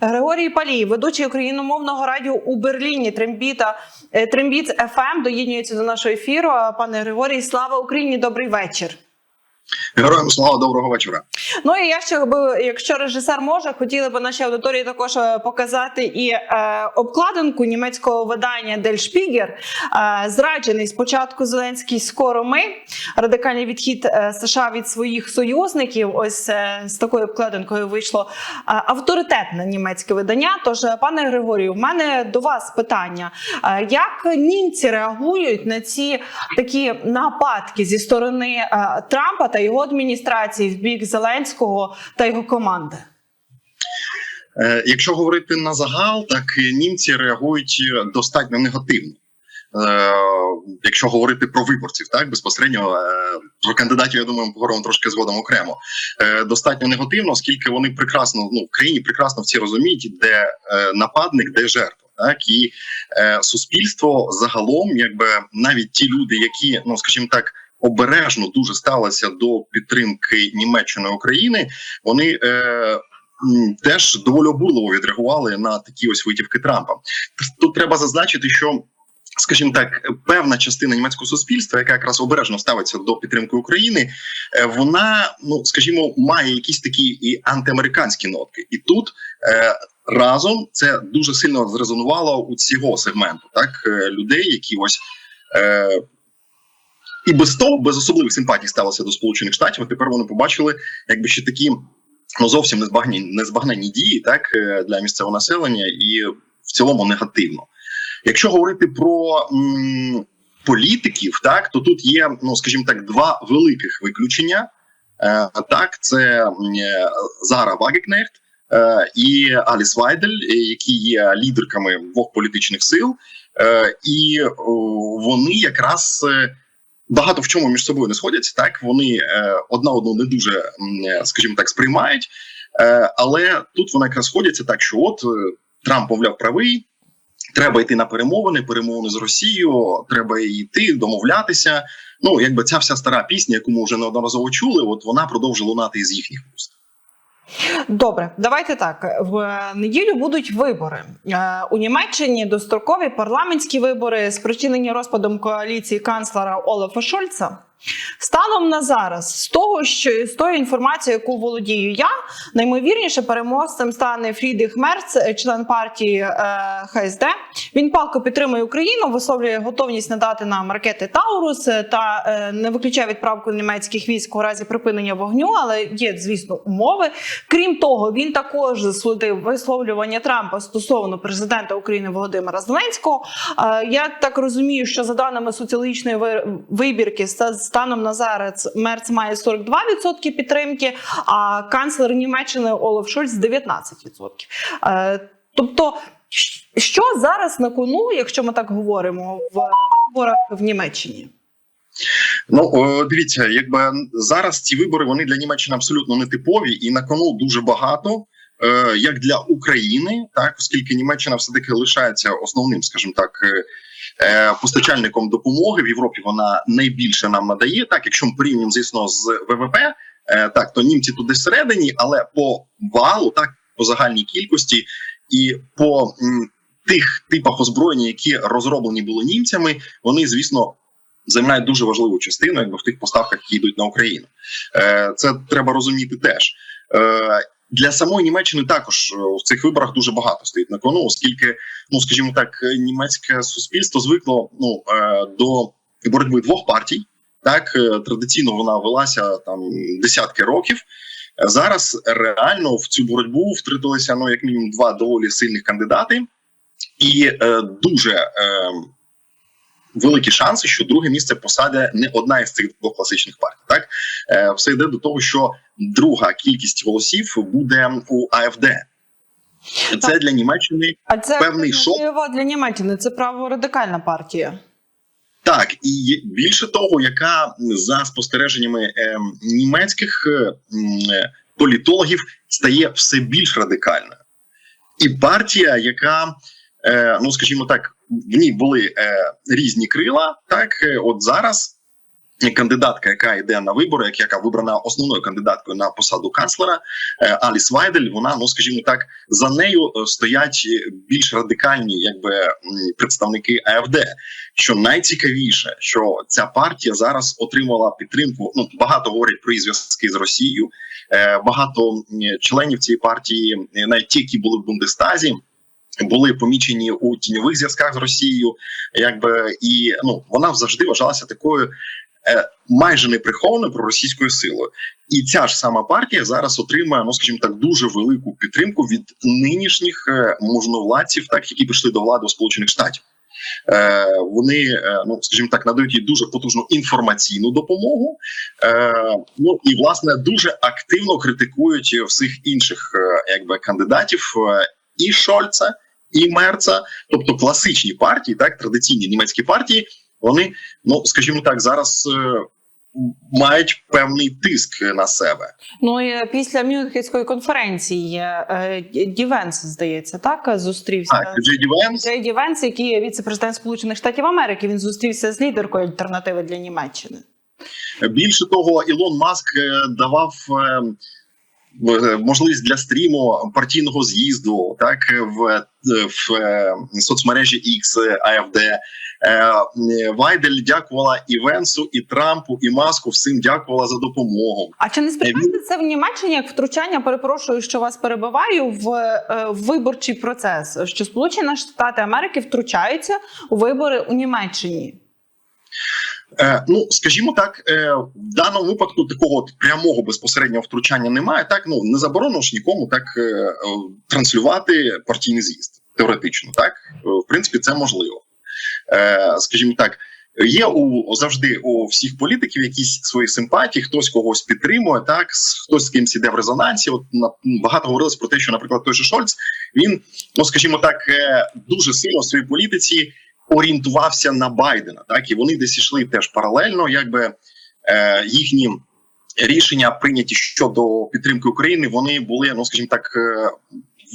Григорій Палій, ведучий україномовного радіо у Берліні. Трембіта е, Трембіт ФМ доєднюється до нашого ефіру. Пане Григорій, слава Україні! Добрий вечір. Героям слава доброго вечора. Ну і я ще би, якщо режисер може, хотіли б нашій аудиторії також е, показати і е, обкладинку німецького видання Дель Шпігер. Е, зраджений спочатку Зеленський скоро ми радикальний відхід е, США від своїх союзників. Ось е, з такою обкладинкою вийшло е, авторитетне німецьке видання. Тож, е, пане Григорію, в мене до вас питання: Е, як німці реагують на ці такі нападки зі сторони е, Трампа та його адміністрації в бік Зеленського та його команди? Е, якщо говорити на загал, так німці реагують достатньо негативно. Е, якщо говорити про виборців, так безпосередньо е, про кандидатів, я думаю, ми поговоримо трошки згодом окремо. Достатньо негативно, оскільки вони прекрасно ну в країні прекрасно всі розуміють, де нападник, де жертва. Так і суспільство загалом, якби навіть ті люди, які ну скажімо так. Обережно дуже сталося до підтримки Німеччини України. Вони е, теж доволі обурливо відреагували на такі ось витівки Трампа. Тут треба зазначити, що. Скажімо так, певна частина німецького суспільства, яка якраз обережно ставиться до підтримки України, е, вона ну скажімо, має якісь такі і антиамериканські нотки, і тут е, разом це дуже сильно зрезонувало у цього сегменту, так е, людей, які ось е, і без того, без особливих симпатій ставилися до Сполучених Штатів. а Тепер вони побачили, якби ще такі ну зовсім незбагнені, незбагнені дії, так е, для місцевого населення, і в цілому негативно. Якщо говорити про м, політиків, так то тут є, ну скажімо так, два великих виключення. Е, так, це е, Зара Вагекнехт і Аліс Вайдель, які є лідерками двох політичних сил, і вони якраз. Багато в чому між собою не сходяться, так вони е, одна одну не дуже, е, скажімо так, сприймають. Е, але тут вони якраз сходяться так, що от Трамп, мовляв, правий, треба йти на перемовини, перемовини з Росією, треба йти, домовлятися. Ну, якби ця вся стара пісня, яку ми вже неодноразово чули, от вона продовжує лунати із їхніх вуст. Добре, давайте так. В неділю будуть вибори Е, у Німеччині. Дострокові парламентські вибори, спричинені розпадом коаліції канцлера Олафа Шольца. Станом на зараз, з того, що з тої інформації, яку володію я, наймовірніше переможцем стане Фрідріх Мерц, член партії е, ХСД. Він палко підтримує Україну, висловлює готовність надати нам ракети Таурус та е, не виключає відправку німецьких військ у разі припинення вогню, але є, звісно, умови. Крім того, він також засудив висловлювання Трампа стосовно президента України Володимира Зеленського. Е, Я так розумію, що за даними соціологічної ви- вибірки, ста- станом на зараз Мерц має 42% підтримки, а канцлер Німеччини Олаф Шольц 19%. Е, Тобто, що зараз на кону, якщо ми так говоримо, в виборах в Німеччині? Ну дивіться, якби зараз ці вибори вони для Німеччини абсолютно нетипові, і на кону дуже багато. Е, Як для України, так оскільки Німеччина все таки лишається основним, скажімо так, е, е, постачальником допомоги в Європі. Вона найбільше нам надає. Так, якщо ми порівнюємо, звісно, з ВВП, так то німці туди всередині, але по валу, так по загальній кількості і по тих типах озброєння, які розроблені були німцями, вони звісно займають дуже важливу частину, якби в тих поставках, які йдуть на Україну. Це треба розуміти теж. Для самої Німеччини також е, в цих виборах дуже багато стоїть на кону, оскільки, ну скажімо так, німецьке суспільство звикло ну е, до боротьби двох партій. Так е, традиційно вона велася там десятки років. Зараз реально в цю боротьбу втрутилися ну як мінімум два доволі сильних кандидати, і е, дуже е, великі шанси, що друге місце посаде не одна із цих двох класичних партій. Так е, все йде до того, що друга кількість голосів буде у АФД. Це Так. для Німеччини А це Певний шок. для Німеччини. Це праворадикальна партія. так, і більше того, яка за спостереженнями е, німецьких е, е, політологів стає все більш радикальною. І партія, яка, е, ну скажімо так, в ній були е, різні крила. Так, е, от зараз кандидатка, яка йде на вибори, як- яка вибрана основною кандидаткою на посаду канцлера е, Аліс Вайдель. Вона, ну скажімо так, за нею е, стоять більш радикальні, якби представники АФД. Що найцікавіше, що ця партія зараз отримала підтримку. Ну багато говорять про її зв'язки з Росією. Багато членів цієї партії, навіть ті, які були в Бундестазі, були помічені у тіньових зв'язках з Росією, якби і ну вона завжди вважалася такою. е, Майже неприхованою проросійською силою, і ця ж сама партія зараз отримує, ну скажімо так, дуже велику підтримку від нинішніх е, можновладців, так які прийшли до влади у Сполучених Штатів. Е, вони, ну скажімо так, надають їй дуже потужну інформаційну допомогу. Ну і власне дуже активно критикують всіх інших, якби кандидатів і Шольца, і Мерца, тобто класичні партії, так традиційні німецькі партії. Вони, ну скажімо так, зараз е, мають певний тиск на себе. Ну і після Мюнхенської конференції е, Ді Венс, здається, так зустрівся. Так, Джей Ді Венс, Джей Ді Венс, який є віце-президент Сполучених Штатів Америки, він зустрівся з лідеркою альтернативи для Німеччини. Більше того, Ілон Маск е, давав можливість для стріму партійного з'їзду, так в, е, в е, соцмережі X е, AFD. Е, Вайдель дякувала і Венсу, і Трампу, і Маску. Всім дякувала за допомогу. А чи не сприймаєте це в Німеччині як втручання? Перепрошую, що вас перебиваю в, е, в виборчий процес, що Сполучені Штати Америки втручаються у вибори у Німеччині? Е, ну скажімо так, е, в даному випадку такого прямого безпосереднього втручання немає. Так ну не заборонено ж нікому так е, транслювати партійний з'їзд. Теоретично, так в принципі, це можливо. Скажімо так. Є у завжди у всіх політиків якісь свої симпатії, хтось когось підтримує, так хтось з кимсь іде в резонансі. От на багато говорилось про те, що, наприклад, той же Шольц він, ну скажімо так, дуже сильно в своїй політиці орієнтувався на Байдена. Так і вони десь йшли теж паралельно, якби е, їхні рішення прийняті щодо підтримки України. Вони були, ну скажімо так, е,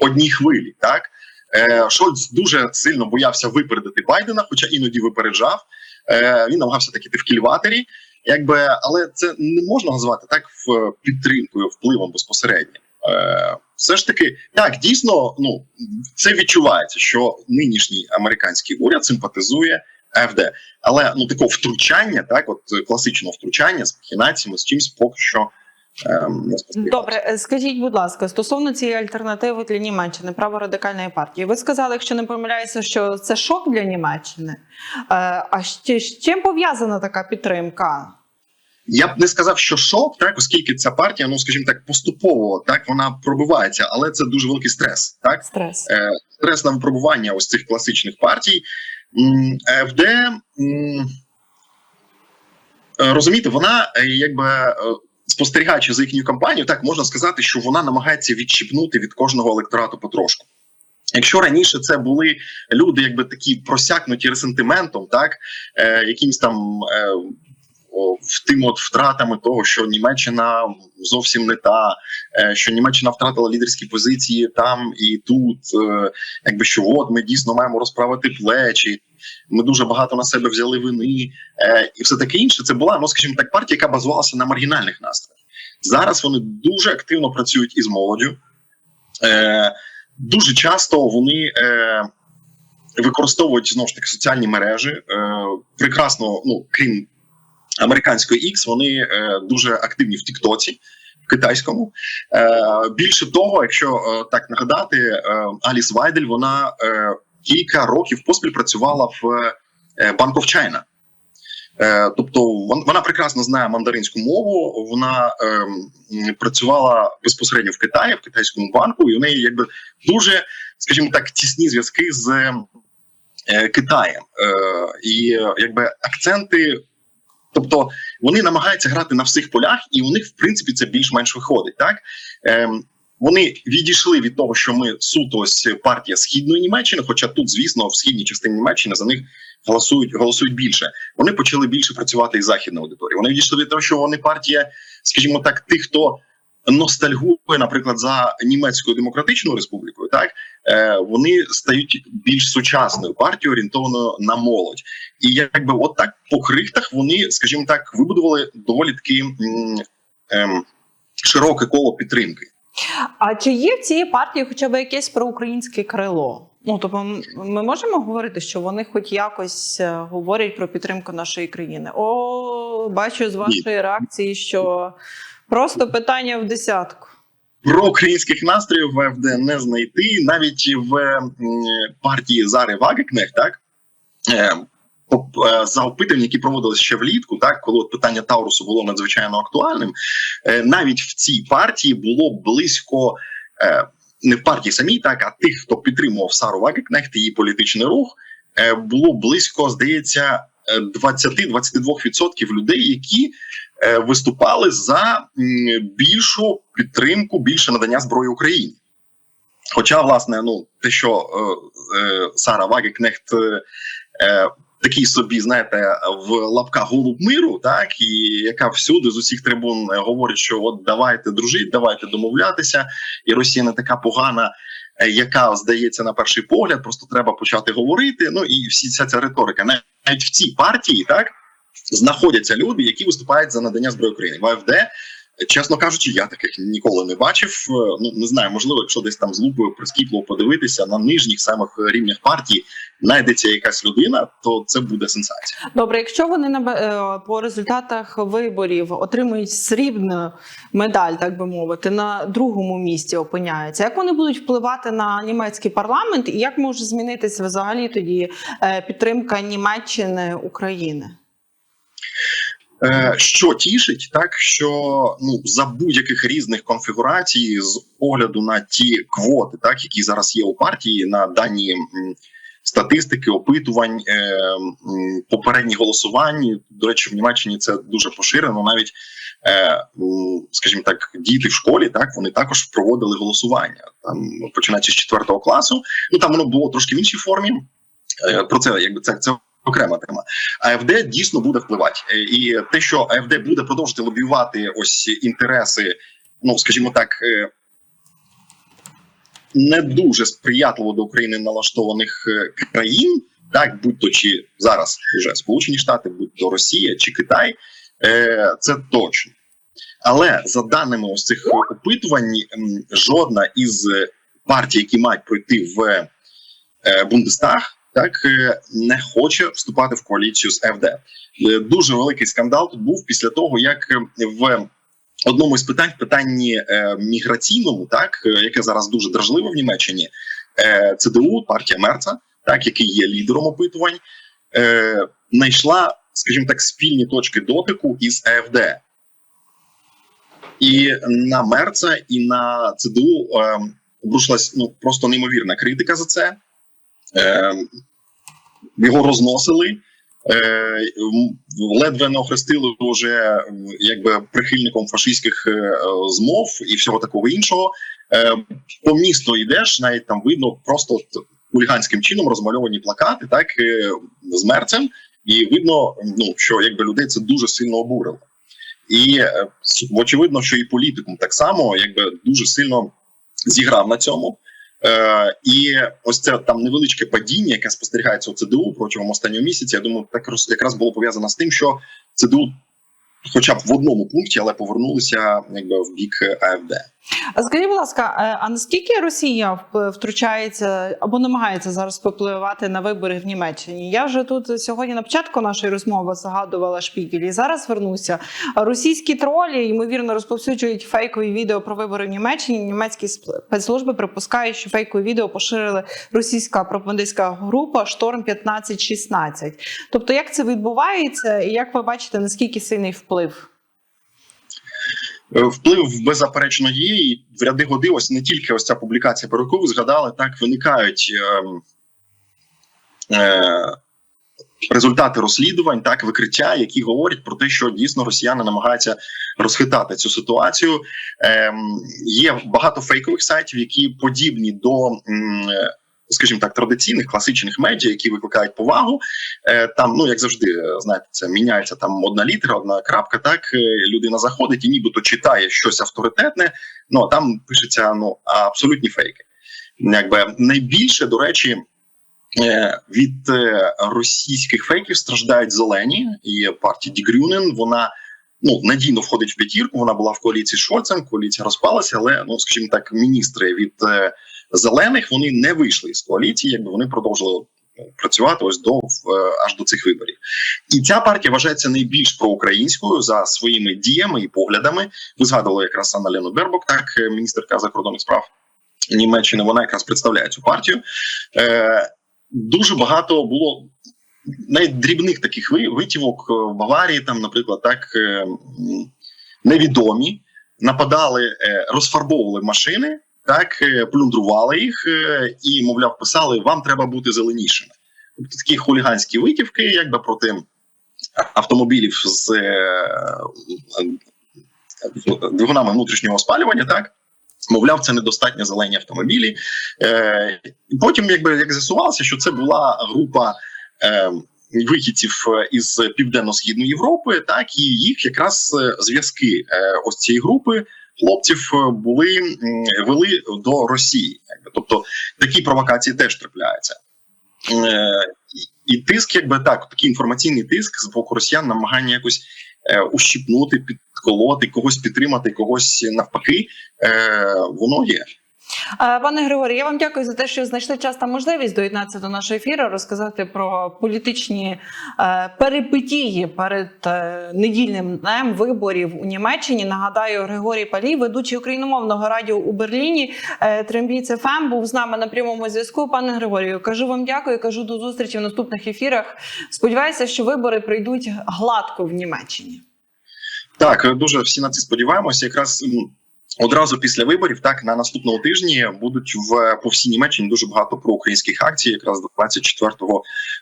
в одній хвилі. Так е, Шольц дуже сильно боявся випередити Байдена, хоча іноді випереджав. Е, він намагався таки в кільватері, якби, але це не можна назвати так в підтримкою, впливом безпосередньо. Е, все ж таки, так дійсно, ну це відчувається, що нинішній американський уряд симпатизує АФД. Але ну такого втручання, так, от класичного втручання з махінаціями, з чимось поки що ем. Добре, е, скажіть, будь ласка, стосовно цієї альтернативи для Німеччини, праворадикальної партії, ви сказали, якщо не помиляюся, що це шок для Німеччини. Е, А з чим пов'язана така підтримка? Я б не сказав, що шок, так, оскільки ця партія, ну скажімо так, поступово так вона пробивається, але це дуже великий стрес. Так, Стрес. е, стрес на випробування ось цих класичних партій. М, АФД, е, розумієте, вона е, якби. е, Спостерігаючи за їхньою кампанією, так можна сказати, що вона намагається відщипнути від кожного електорату потрошку. Якщо раніше це були люди, якби такі просякнуті ресентиментом, так е, якимсь там е, в тим от втратами того, що Німеччина зовсім не та, е, що Німеччина втратила лідерські позиції там і тут, е, якби що от ми дійсно маємо розправити плечі. Ми дуже багато на себе взяли вини, е, і все таке інше. Це була, ну скажімо так, партія, яка базувалася на маргінальних настроях. Зараз вони дуже активно працюють із молоддю. Дуже часто вони використовують знову ж таки соціальні мережі. Е, прекрасно, ну крім американської X, вони е, дуже активні в Тіктоці. В китайському е, більше того, якщо е, так нагадати, Аліс Вайдель вона кілька років поспіль працювала в Bank of China. Тобто вона прекрасно знає мандаринську мову. Вона працювала безпосередньо в Китаї, в китайському банку, і у неї якби дуже, скажімо так, тісні зв'язки з Китаєм. І якби акценти. Тобто вони намагаються грати на всіх полях, і у них в принципі це більш-менш виходить. Так ем, вони відійшли від того, що ми суто ось партія східної Німеччини. Хоча тут, звісно, в східній частині Німеччини за них голосують голосують більше. Вони почали більше працювати із західною аудиторією. Вони відійшли від того, що вони партія, скажімо так, тих, хто ностальгує, наприклад, за німецькою демократичною республікою, так е, вони стають більш сучасною партією, орієнтованою на молодь. І якби от так по крихтах вони, скажімо так, вибудували доволі таки ем, широке коло підтримки. А чи є в цій партії хоча б якесь проукраїнське крило? Ну тобто, ми можемо говорити, що вони хоч якось е, говорять про підтримку нашої країни? О, бачу з вашої реакції, що просто питання в десятку. Про українських настроїв в АФД не знайти навіть в партії Зари Вагекнех, так е, е, за опитування, які проводились ще влітку, так коли от питання Таурусу було надзвичайно актуальним, е, навіть в цій партії було близько. е, Не в партії самій, так а тих, хто підтримував Сару Вагекнехт, її політичний рух, е, було близько, здається, е, 20-22% людей, які е, виступали за більшу підтримку, більше надання зброї Україні. Хоча, власне, ну те, що е, е, Сара Вагекнехт е, е, такий собі, знаєте, в лапках голуб миру, так і яка всюди з усіх трибун е, говорить, що от давайте дружити, давайте домовлятися, і Росія не така погана. Е, Яка здається на перший погляд, просто треба почати говорити. Ну і всі ця ця риторика. Навіть в цій партії так знаходяться люди, які виступають за надання зброї України. В АФД, чесно кажучи, я таких ніколи не бачив. Е, Ну не знаю, можливо, якщо десь там з лупою прискіпливо подивитися на нижніх самих рівнях партії, знайдеться якась людина, то це буде сенсація. Добре, якщо вони на е, по результатах виборів отримують срібну медаль, так би мовити, на другому місці опиняються, як вони будуть впливати на німецький парламент, і як може змінитися взагалі тоді е, підтримка Німеччини України? Е, Що тішить, так що ну за будь-яких різних конфігурацій, з огляду на ті квоти, так які зараз є у партії, на дані статистики, опитувань, е, попередні голосувань. До речі, в Німеччині це дуже поширено. Навіть, е, скажімо так, діти в школі, так вони також проводили голосування там, починаючи з четвертого класу. Ну там воно було трошки в іншій формі. Про це якби це, це окрема тема. АФД дійсно буде впливати, Е, і те, що АФД буде продовжувати лобіювати ось інтереси, ну скажімо так, е, не дуже сприятливо до України налаштованих е, країн, так будь то чи зараз вже Сполучені Штати, будь то Росія чи Китай, це точно. Але за даними ось цих опитувань, жодна із партій, які мають пройти в Бундестаг, так е, не хоче вступати в коаліцію з ФД. Е, Дуже великий скандал тут був після того, як е, в одному із питань, в питанні міграційному, так яке зараз дуже дражливе в Німеччині, ЦДУ, партія Мерца, так який є лідером опитувань, знайшла, скажімо так, спільні точки дотику із АФД. І на Мерца, і на ЦДУ е, обрушилась ну просто неймовірна критика за це. Е, його розносили, е, ледве не охрестили вже якби прихильником фашистських е, змов і всього такого іншого. Е, по місту йдеш, навіть там видно просто хуліганським чином розмальовані плакати, так з мерцем, і видно, ну що якби людей це дуже сильно обурило. І очевидно, що і політикум так само якби дуже сильно зіграв на цьому. Е, і ось це там невеличке падіння, яке спостерігається у ЦДУ протягом останнього місяця. Я думаю, так якраз було пов'язано з тим, що ЦДУ, хоча б в одному пункті, але повернулися якби в бік АФД. Скажіть, будь ласка, е, а наскільки Росія втручається або намагається зараз впливати на вибори в Німеччині? Я вже тут сьогодні на початку нашої розмови згадувала Шпігель, і зараз вернуся. Російські тролі ймовірно розповсюджують фейкові відео про вибори в Німеччині. Німецькі спецслужби припускають, що фейкові відео поширили російська пропагандистська група Шторм 1516 Тобто, як це відбувається, і як ви бачите, наскільки сильний вплив? Е, Вплив беззаперечно є, і в ряди годи, ось не тільки ось ця публікація, про яку ви згадали, так виникають ем, е, результати розслідувань, так викриття, які говорять про те, що дійсно росіяни намагаються розхитати цю ситуацію. Ем, є багато фейкових сайтів, які подібні до. Скажімо так, традиційних класичних медіа, які викликають повагу, Е, там, ну як завжди, е, знаєте, це міняється там одна літера, одна крапка. Так е, людина заходить і нібито читає щось авторитетне. Ну а там пишеться ну абсолютні фейки. якби найбільше до речі. Від російських фейків страждають зелені і партія Дігрюнен. Вона ну надійно входить в п'ятірку. Вона була в коаліції з Шольцем. Коаліція розпалася, але ну скажімо так, міністри від зелених вони не вийшли з коаліції, якби вони продовжили ну, працювати ось до е, аж до цих виборів. І ця партія вважається найбільш проукраїнською за своїми діями і поглядами. Ви згадували якраз Анналену Бербок, так е, міністерка закордонних справ Німеччини. Вона якраз представляє цю партію. Е, дуже багато було навіть дрібних таких витівок е, в Баварії, там, наприклад, так невідомі, нападали, розфарбовували машини, так е, плюндрували їх е, і, мовляв, писали: вам треба бути зеленішими. Тобто такі хуліганські витівки, якби проти автомобілів з е, е, двигунами внутрішнього спалювання, так. Мовляв, це недостатньо зелені автомобілі. Е, потім, якби як з'ясувалося, що це була група е, вихідців із південно-східної Європи, так і їх якраз зв'язки ось цієї групи хлопців е, були вели до Росії. Тобто такі провокації теж трапляються. Е, і тиск, якби так, такий інформаційний тиск з боку росіян, намагання якось е, ущипнути, підколоти, когось підтримати, когось навпаки, е, воно є. Е, Пане Григорій, я вам дякую за те, що знайшли час та можливість доєднатися до нашого ефіру, розказати про політичні е, перипетії перед е, недільним днем виборів у Німеччині. Нагадаю, Григорій Палій, ведучий україномовного радіо у Берліні. Е, Трембіц ФМ був з нами на прямому зв'язку. Пане Григорію, кажу вам дякую. Кажу до зустрічі в наступних ефірах. Сподіваюся, що вибори прийдуть гладко в Німеччині. Так, дуже всі на це сподіваємося. Якраз одразу після виборів, так на наступному тижні будуть в по всій Німеччині дуже багато проукраїнських акцій, якраз до 24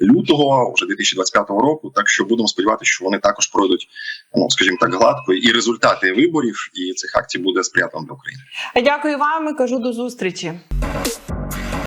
лютого, вже 2025 року. Так що будемо сподіватися, що вони також пройдуть, ну скажімо так, гладко, і результати виборів і цих акцій буде сприятливим для України. Дякую вам і кажу до зустрічі.